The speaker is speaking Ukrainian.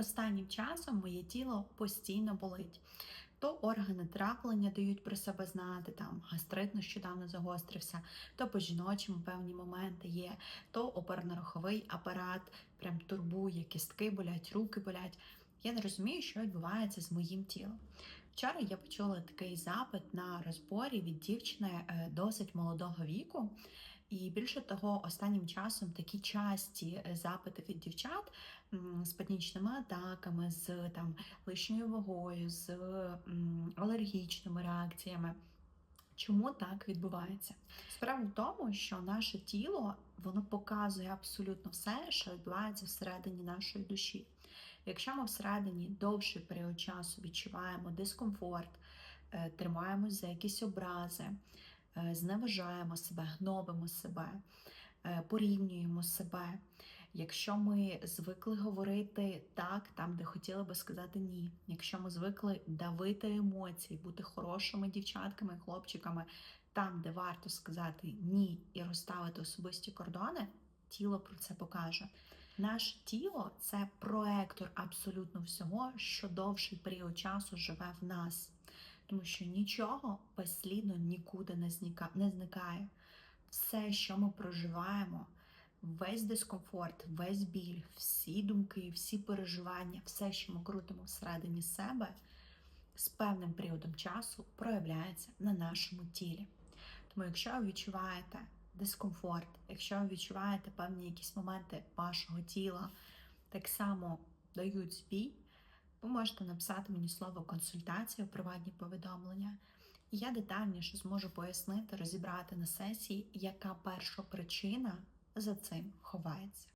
Останнім часом моє тіло постійно болить. То органи траплення дають про себе знати, там гастрит нещодавно загострився, то по жіночому певні моменти є, то опорно-руховий апарат прям турбує, кістки болять, руки болять. Я не розумію, що відбувається з моїм тілом. Вчора я почула такий запит на розборі від дівчини е, досить молодого віку, і більше того, останнім часом такі часті е, запити від дівчат з панічними атаками, з там лишньою вагою, з алергічними реакціями. Чому так відбувається? Справа в тому, що наше тіло воно показує абсолютно все, що відбувається всередині нашої душі. Якщо ми всередині довший період часу відчуваємо дискомфорт, е, тримаємось за якісь образи, зневажаємо себе, гнобимо себе, е, порівнюємо себе. Якщо ми звикли говорити так, там, де хотіли би сказати ні, якщо ми звикли давити емоції, бути хорошими дівчатками, хлопчиками, там, де варто сказати ні і розставити особисті кордони, тіло про це покаже. Наше тіло це проектор абсолютно всього, що довший період часу живе в нас, тому що нічого безслідно нікуди не зникає. Все, що ми проживаємо, весь дискомфорт, весь біль, всі думки, всі переживання, все, що ми крутимо всередині себе, з певним періодом часу проявляється на нашому тілі. Тому, якщо ви відчуваєте дискомфорт, якщо ви відчуваєте певні якісь моменти вашого тіла, так само дають збій, ви можете написати мені слово консультація, приватні повідомлення. І я детальніше зможу пояснити, розібрати на сесії, яка перша причина за цим ховається.